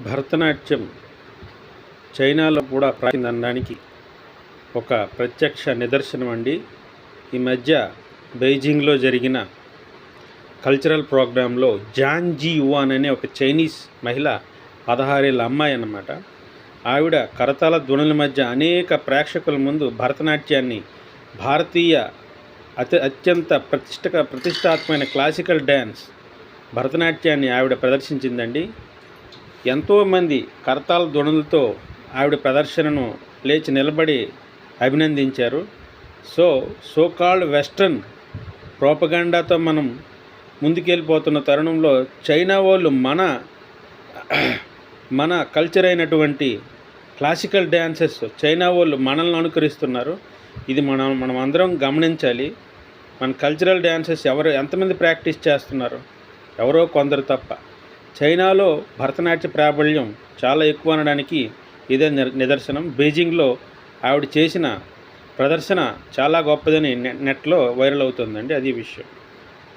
భరతనాట్యం చైనాలో కూడా ప్రాచిందనడానికి ఒక ప్రత్యక్ష నిదర్శనం అండి. ఈ మధ్య బెయిజింగ్లో జరిగిన కల్చరల్ ప్రోగ్రాంలో జాన్ జీ యువాన్ అనే ఒక చైనీస్ మహిళ పదహారేళ్ళ అమ్మాయి అన్నమాట. ఆవిడ కరతాల ధ్వనుల మధ్య అనేక ప్రేక్షకుల ముందు భరతనాట్యాన్ని భారతీయ అతి అత్యంత ప్రతిష్ట ప్రతిష్టాత్మైన క్లాసికల్ డ్యాన్స్ భరతనాట్యాన్ని ఆవిడ ప్రదర్శించిందండి. ఎంతోమంది కర్తాల ధ్వనులతో ఆవిడ ప్రదర్శనను లేచి నిలబడి అభినందించారు. సో సో కాల్డ్ వెస్ట్రన్ ప్రోపగాండాతో మనం ముందుకెళ్ళిపోతున్న తరుణంలో చైనా వాళ్ళు మన మన కల్చర్ అయినటువంటి క్లాసికల్ డ్యాన్సెస్ చైనా వాళ్ళు మనల్ని అనుకరిస్తున్నారు. ఇది మనం మనం అందరం గమనించాలి. మన కల్చరల్ డ్యాన్సెస్ ఎవరు ఎంతమంది ప్రాక్టీస్ చేస్తున్నారు? ఎవరో కొందరు తప్ప. చైనాలో భరతనాట్య ప్రాబల్యం చాలా ఎక్కువ అనడానికి ఇదే నిదర్శనం. బీజింగ్లో ఆవిడ చేసిన ప్రదర్శన చాలా గొప్పదని నెట్లో వైరల్ అవుతుందండి అది విషయం.